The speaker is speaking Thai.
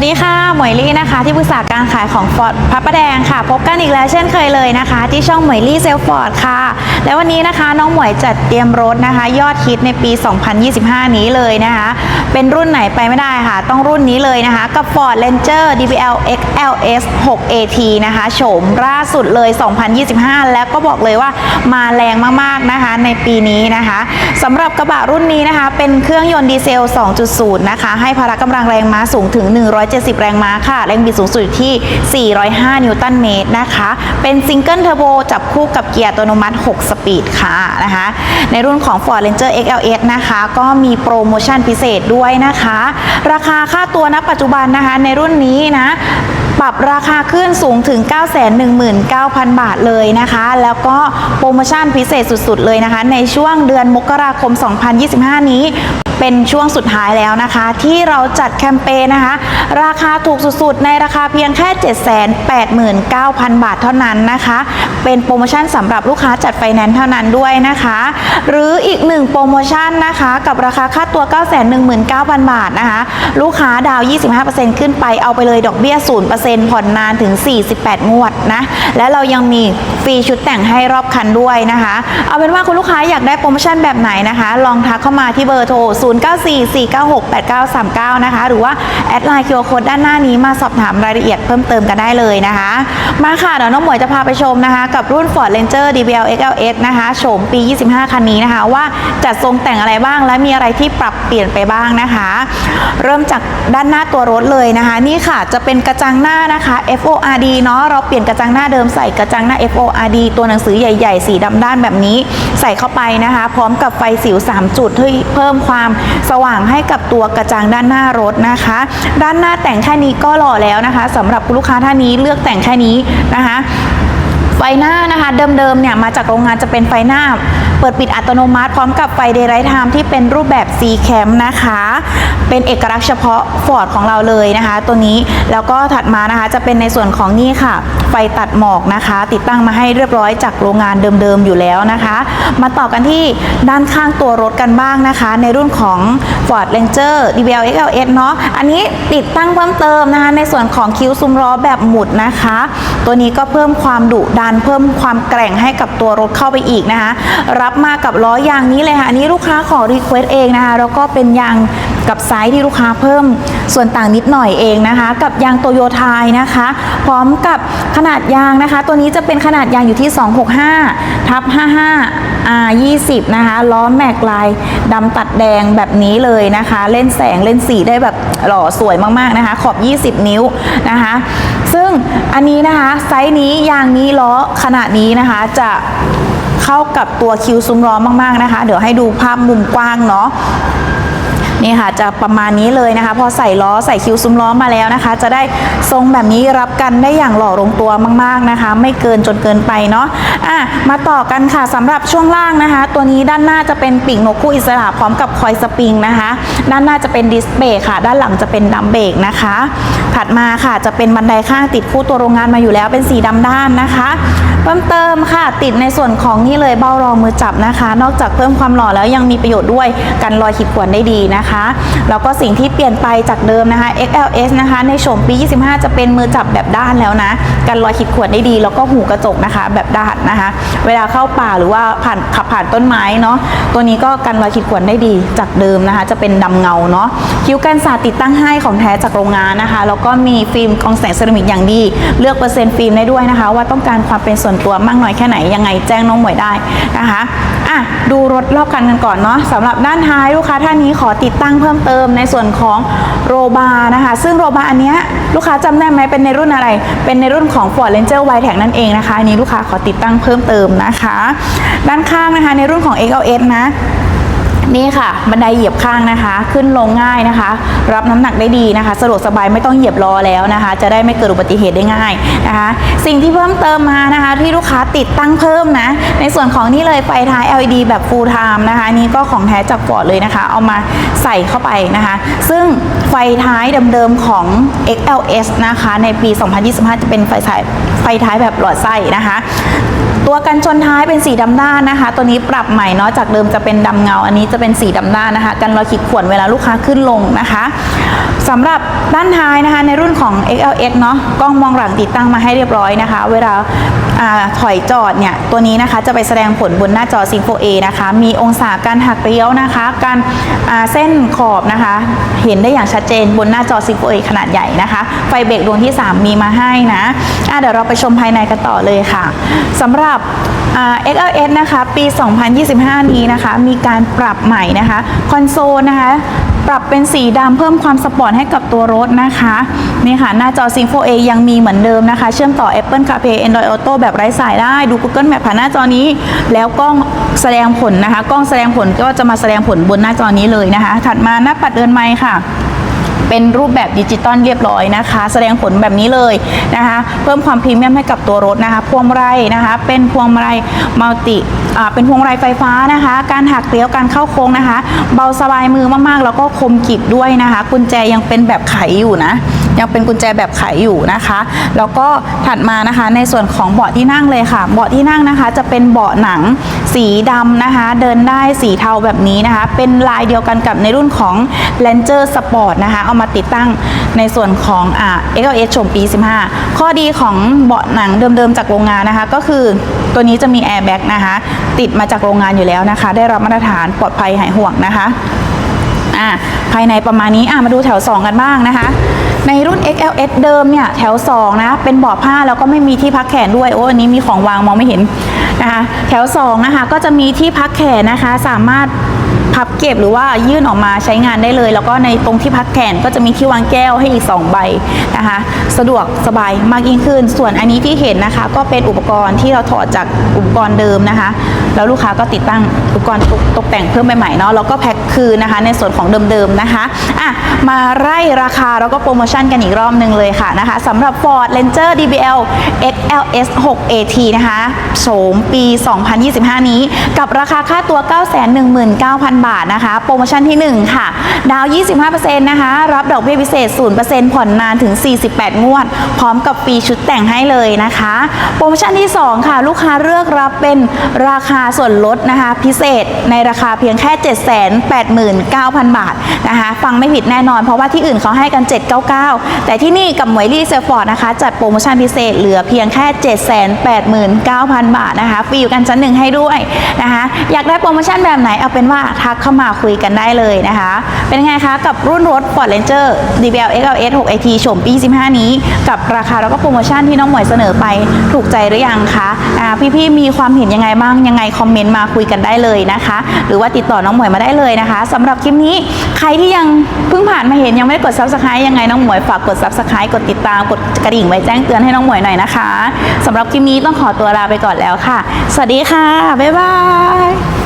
สวัสดีค่ะ หมวยลี่นะคะ ที่ปรึกษาการขายของฟอร์ดพระประแดงค่ะ พบกันอีกแล้วเช่นเคยเลยนะคะ ที่ช่องหมวยลี่เซลฟอร์ดค่ะ และวันนี้นะคะ น้องหมวยจัดเตรียมรถนะคะ ยอดฮิตในปี 2025 นี้เลยนะคะ เป็นรุ่นไหนไปไม่ได้ค่ะ ต้องรุ่นนี้เลยนะคะ กับ Ford Ranger DBL XLS 6 AT นะคะโฉมล่าสุดเลย 2025 แล้วก็บอกเลยว่ามาแรงมากๆนะคะในปีนี้นะคะสำหรับกระบะรุ่นนี้นะคะ เป็นเครื่องยนต์ดีเซล 2.0 นะคะ ให้พละกำลังแรงม้าสูงถึง 1 170 แรงม้าค่ะ แรงบิดสูงสุดอยู่ที่ 405 นิวตันเมตรนะคะ เป็นซิงเกิลเทอร์โบจับคู่กับเกียร์อัตโนมัติ 6 สปีดค่ะนะคะ ในรุ่นของ Ford Ranger XLS นะคะ ก็มีโปรโมชั่นพิเศษด้วยนะคะ ราคาค่าตัวณปัจจุบันนะคะ ในรุ่นนี้นะปรับราคาขึ้นสูงถึง 919,000 บาทเลยนะคะ แล้วก็โปรโมชั่นพิเศษสุดๆเลยนะคะ ในช่วงเดือนมกราคม 2025 นี้ เป็นช่วงสุดท้ายแล้วนะคะ ที่เราจัดแคมเปญนะคะ ราคาถูกสุดๆ ในราคาเพียงแค่ 789,000 บาทเท่านั้นนะคะ เป็นโปรโมชั่นสำหรับลูกค้าจัดไฟแนนซ์เท่านั้นด้วยนะคะ หรืออีกหนึ่งโปรโมชั่นนะคะกับราคาค่าตัว 919,000 บาทนะคะ ลูกค้าดาว 25%ขึ้นไปเอาไปเลยดอกเบี้ย 0%ผ่อนนานถึง 48 งวดนะ และเรายังมีฟรีชุดแต่งให้รอบคันด้วยนะคะ เอาเป็นว่าคุณลูกค้าอยากได้โปรโมชั่นแบบไหนนะคะ ลองทักเข้ามาที่เบอร์โทร0944968939 นะคะ หรือว่าแอดไลน์คิวโคดด้านหน้านี้มาสอบถามรายละเอียดเพิ่มเติมกันได้เลยนะคะ มาค่ะเดี๋ยวน้องหมวยจะพาไปชมนะคะ กับรุ่น Ford Ranger DBL XLS นะคะโฉมปี 25 คันนี้นะคะ ว่าจัดทรงแต่งอะไรบ้างและมีอะไรที่ปรับเปลี่ยนไปบ้างนะคะ เริ่มจากด้านหน้าตัวรถเลยนะคะ นี่ค่ะจะเป็นกระจังหน้านะคะ FORD เนาะเราเปลี่ยนกระจังหน้าเดิมใส่กระจังหน้า FORD ตัวหนังสือใหญ่ ๆ สีดำด้านแบบนี้ ใส่เข้าไปนะคะ พร้อมกับไฟสิว 3 จุดเพื่อเพิ่มความสว่างให้กับตัวกระจังด้านหน้ารถนะคะ ด้านหน้าแต่งแค่นี้ก็หล่อแล้วนะคะสำหรับคุณลูกค้าท่านนี้เลือกแต่งแค่นี้นะคะ ไฟหน้านะคะเดิมๆเนี่ยมาจากโรงงานจะเป็นไฟหน้า เปิดปิดอัตโนมัติพร้อมกับไฟ Daylight Time ที่เป็นรูปแบบ C Cam นะคะ เป็นเอกลักษณ์เฉพาะ Ford ของเราเลยนะคะ ตัวนี้แล้วก็ถัดมานะคะจะเป็นในส่วนของนี่ค่ะ ไฟตัดหมอกนะคะ ติดตั้งมาให้เรียบร้อยจากโรงงานเดิมๆอยู่แล้วนะคะ มาต่อกันที่ด้านข้างตัวรถกันบ้างนะคะ ในรุ่นของ Ford Ranger DBL XLS เนาะอันนี้ติดตั้งเพิ่มเติมนะคะ ในส่วนของคิ้วซุ้มล้อแบบหมุดนะคะ ตัวนี้ก็เพิ่มความดุดันเพิ่มความแกร่งให้กับตัวรถเข้าไปอีกนะคะรับมากับล้อยางนี้เลยค่ะ อันนี้ลูกค้าขอรีเควสเองนะคะ แล้วก็เป็นยางกับไซส์ที่ลูกค้าเพิ่มส่วนต่างนิดหน่อยเองนะคะ กับยางโตโยไทยนะคะ พร้อมกับขนาดยางนะคะ ตัวนี้จะเป็นขนาดยางอยู่ที่ 265ทับ55 R 20นะคะ ล้อแม็กลายดำตัดแดงแบบนี้เลยนะคะ เล่นแสงเล่นสีได้แบบหล่อสวยมากๆนะคะ ขอบ 20 นิ้วนะคะ ซึ่งอันนี้นะคะไซส์นี้ยางนี้ล้อขนาดนี้นะคะจะ เข้ากับตัวคิวซุ้มล้อมากๆนะคะ เดี๋ยวให้ดูภาพมุมกว้างเนาะนี่ค่ะจะประมาณนี้เลยนะคะ พอใส่ล้อใส่คิ้วซุ้มล้อมาแล้วนะคะ จะได้ทรงแบบนี้รับกันได้อย่างหล่อลงตัวมากๆนะคะ ไม่เกินจนเกินไปเนาะอะมาต่อกันค่ะสำหรับช่วงล่างนะคะ ตัวนี้ด้านหน้าจะเป็นปีกนกคู่อิสระพร้อมกับคอยสปริงนะคะ ด้านหน้าจะเป็นดิสเบรกค่ะ ด้านหลังจะเป็นดัมเบรกนะคะ ถัดมาค่ะจะเป็นบันไดข้างติดคู่ตัวโรงงานมาอยู่แล้วเป็นสีดำด้านนะคะเพิ่มเติมค่ะติดในส่วนของนี่เลยเบ้ารองมือจับนะคะ นอกจากเพิ่มความหล่อแล้วยังมีประโยชน์ด้วยกันรอยขีดข่วนได้ดีนะคะแล้วก็สิ่งที่เปลี่ยนไปจากเดิมนะคะ XLS นะคะ ในโฉมปี 25 จะเป็นมือจับแบบด้านแล้วนะกันรอยขีดข่วนได้ดี แล้วก็หูกระจกนะคะ แบบด้านนะคะ เวลาเข้าป่าหรือว่าผ่านขับผ่านต้นไม้เนาะตัวนี้ก็กันรอยขีดข่วนได้ดีจากเดิมนะคะ จะเป็นดำเงาเนาะคิ้วกันสาติดตั้งให้ของแท้จากโรงงานนะคะแล้วก็มีฟิล์มกองแสงเซรามิกอย่างดี เลือกเปอร์เซ็นต์ฟิล์มได้ด้วยนะคะ ว่าต้องการความเป็นส่วนนตัวมากน้อยแค่ไหนยังไงแจ้งน้องหมวยได้นะคะอะดูรถรอบคันกันก่อนเนาะสำหรับด้านท้ายลูกค้าท่านนี้ขอติดตั้งเพิ่มเติมในส่วนของโรบานะคะ ซึ่งโรบาอันเนี้ยลูกค้าจำได้ไหมเป็นในรุ่นอะไร เป็นในรุ่นของ Ford Ranger w i t e นั่นเองนะคะอันนี้ลูกค้าขอติดตั้งเพิ่มเติมนะคะ ด้านข้างนะคะในรุ่นของ XLS นะ นี่ค่ะบันไดเหยียบข้างนะคะ ขึ้นลงง่ายนะคะ รับน้ำหนักได้ดีนะคะสะดวกสบายไม่ต้องเหยียบล้อแล้วนะคะ จะได้ไม่เกิดอุบัติเหตุได้ง่ายนะคะ สิ่งที่เพิ่มเติมมานะคะ ที่ลูกค้าติดตั้งเพิ่มนะ ในส่วนของนี่เลยไฟท้าย LED แบบ full time นะคะนนี่ก็ของแท้จากฟอร์ดเลยนะคะ เอามาใส่เข้าไปนะคะ ซึ่งไฟท้ายเดิมๆของ XLS นะคะ ในปี 2025 จะเป็นไฟท้ายไฟท้ายแบบหลอดไส้นะคะตัวกันชนท้ายเป็นสีดำด้านนะคะ ตัวนี้ปรับใหม่เนาะจากเดิมจะเป็นดำเงาอันนี้จะเป็นสีดำด้านนะคะ กันรอยขีดข่วนเวลาลูกค้าขึ้นลงนะคะสำหรับด้านท้ายนะคะในรุ่นของ XLX เนาะกล้องมองหลังติดตั้งมาให้เรียบร้อยนะคะ เวลาอถอยจอดเนี่ยตัวนี้นะคะจะไปแสดงผลบนหน้าจอ s y n f o A นะคะ มีองศาการหักเลี้ยวนะคะ การเส้นขอบนะคะ เห็นได้อย่างชัดเจนบนหน้าจอ s y n f o A ขนาดใหญ่นะคะ ไฟเบรกดวงที่ 3 มีมาให้นะะเดี๋ยวเราไปชมภายในกันต่อเลยค่ะสำหรับ XLS นะคะ ปี 2025 นี้นะคะ มีการปรับใหม่นะคะ คอนโซลนะคะ ปรับเป็นสีดำเพิ่มความสปอร์ตให้กับตัวรถนะคะนี่ค่ะ หน้าจอ s y n f o A ยังมีเหมือนเดิมนะคะ เชื่อมต่อ Apple CarPlay Android Auto แบบไร้สายได้ ดู Google Map ผ่านหน้าจอนี้ แล้วกล้องแสดงผลนะคะ กล้องแสดงผลก็จะมาแสดงผลบนหน้าจอนี้เลยนะคะ ถัดมาหน้าปัดเดินไม้ค่ะ เป็นรูปแบบดิจิตอลเรียบร้อยนะคะ แสดงผลแบบนี้เลยนะคะ เพิ่มความพรีเมียมให้กับตัวรถนะคะ พวงมาลัยนะคะ เป็นพวงมาลัยมัลติอ่าเป็นพวงมาลัยไฟฟ้านะคะ การหักเลี้ยวการเข้าโค้งนะคะ เบาสบายมือมากๆ แล้วก็คมกริบด้วยนะคะ กุญแจยังเป็นแบบไขอยู่นะ ยังเป็นกุญแจแบบไขอยู่นะคะ แล้วก็ถัดมานะคะในส่วนของเบาะที่นั่งเลยค่ะ เบาะที่นั่งนะคะ จะเป็นเบาะหนังสีดำนะคะ เดินได้สีเทาแบบนี้นะคะ เป็นลายเดียวกันกับในรุ่นของ Ranger Sport นะคะ เอามาติดตั้งในส่วนของอ่า XLS ชมปี 15 ข้อดีของเบาะหนังเดิมๆจากโรงงานนะคะ ก็คือตัวนี้จะมีแอร์แบ็กนะคะ ติดมาจากโรงงานอยู่แล้วนะคะ ได้รับมาตรฐานปลอดภัยหายห่วงนะคะอะภายในประมาณนี้อะมาดูแถว 2 กันบ้างนะคะ ในรุ่น XLS เดิมเนี่ยแถว 2 นะ เป็นเบาะผ้าแล้วก็ไม่มีที่พักแขนด้วยโอ้อันนี้มีของวางมองไม่เห็นนะคะแถว 2 นะคะก็จะมีที่พักแขนนะคะสามารถ พับเก็บหรือว่ายื่นออกมาใช้งานได้เลย แล้วก็ในตรงที่พักแขนก็จะมีที่วางแก้วให้อีก 2 ใบนะคะ สะดวกสบายมากยิ่งขึ้น ส่วนอันนี้ที่เห็นนะคะ ก็เป็นอุปกรณ์ที่เราถอดจากอุปกรณ์เดิมนะคะ แล้วลูกค้าก็ติดตั้งอุปกรณ์ตกแต่งเพิ่มใหม่ๆเนาะแล้วก็แพ็คคืนนะคะ ในส่วนของเดิมๆนะคะอะมาไล่ราคาแล้วก็โปรโมชั่นกันอีกรอบหนึ่งเลยค่ะนะคะสำหรับ Ford Ranger DBL XLS 6 AT นะคะโฉมปี 2025 นี้ กับราคาค่าตัว 919,000บาทนะคะ โปรโมชั่นที่ 1 ค่ะ ดาว 25%นะคะ รับดอกเบี้ยพิเศษ 0%ผ่อนนานถึง 48 งวด พร้อมกับฟรีชุดแต่งให้เลยนะคะ โปรโมชั่นที่ 2 ค่ะ ลูกค้าเลือกรับเป็นราคาส่วนลดนะคะ พิเศษในราคาเพียงแค่ 789,000 บาทนะคะ ฟังไม่ผิดแน่นอน เพราะว่าที่อื่นเขาให้กัน 799 แต่ที่นี่กับหมวยลี่เซลฟอร์ดนะคะ จัดโปรโมชั่นพิเศษเหลือเพียงแค่ 789,000 บาทนะคะ ฟรีอยู่กันชั้นหนึ่งให้ด้วยนะคะ อยากได้โปรโมชั่นแบบไหนเอาเป็นว่าทกเข้ามาคุยกันได้เลยนะคะ เป็นไงคะกับรุ่นรถ Ford Ranger DBL XLS 6 AT โฉมปี 15 นี้ กับราคาแล้วก็โปรโมชั่นที่น้องหมวยเสนอไปถูกใจหรือยังคะพี่ๆมีความเห็นยังไงบ้างยังไงคอมเมนต์มาคุยกันได้เลยนะคะ หรือว่าติดต่อน้องหมวยมาได้เลยนะคะสำหรับคลิปนี้ใครที่ยังเพิ่งผ่านมาเห็นยังไม่ได้กด subscribe ยังไงน้องหมวยฝากกด subscribe กดติดตามกดกระดิ่งไว้แจ้งเตือนให้น้องหมวยหน่อยนะคะสำหรับคลิปนี้ต้องขอตัวลาไปก่อนแล้วค่ะ สวัสดีค่ะ บ๊ายบาย